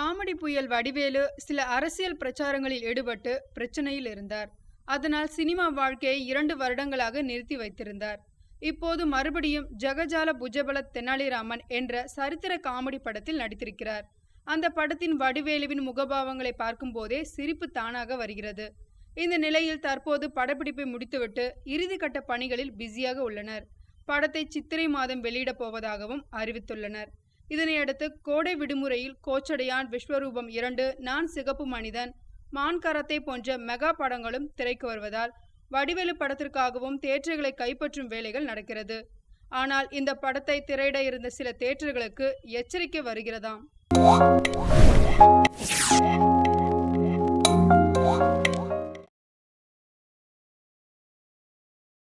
Comedy புயல் வடிவேலு சில அரசியல் பிரச்சாரங்களில் ஈடுபட்டு பிரச்சனையில் இருந்தார். அதனால் சினிமா வாழ்க்கையை இரண்டு வருடங்களாக நிறுத்தி வைத்திருந்தார். இப்போது மறுபடியும் ஜெகஜால புஜபல தெனாலிராமன் என்ற சரித்திர காமெடி படத்தில் நடித்திருக்கிறார். அந்த படத்தின் வடிவேலுவின் முகபாவங்களை பார்க்கும்போதே சிரிப்பு தானாக வருகிறது. இந்த நிலையில் தற்போது படப்பிடிப்பை முடித்துவிட்டு இறுதிக்கட்ட பணிகளில் பிஸியாக உள்ளனர். படத்தை சித்திரை மாதம் வெளியிடப் போவதாகவும் அறிவித்துள்ளனர். இதனையடுத்து கோடை விடுமுறையில் கோச்சடையான் விஸ்வரூபம் இரண்டு நான் சிகப்பு மனிதன் மான் கரத்தை போன்ற மெகா படங்களும் திரைக்கு வருவதால் வடிவேலு படத்திற்காகவும் தேட்டர்களை கைப்பற்றும் வேலைகள் நடக்கிறது. ஆனால் இந்த படத்தை திரையிட இருந்த சில தேட்டர்களுக்கு எச்சரிக்கை வருகிறதாம்.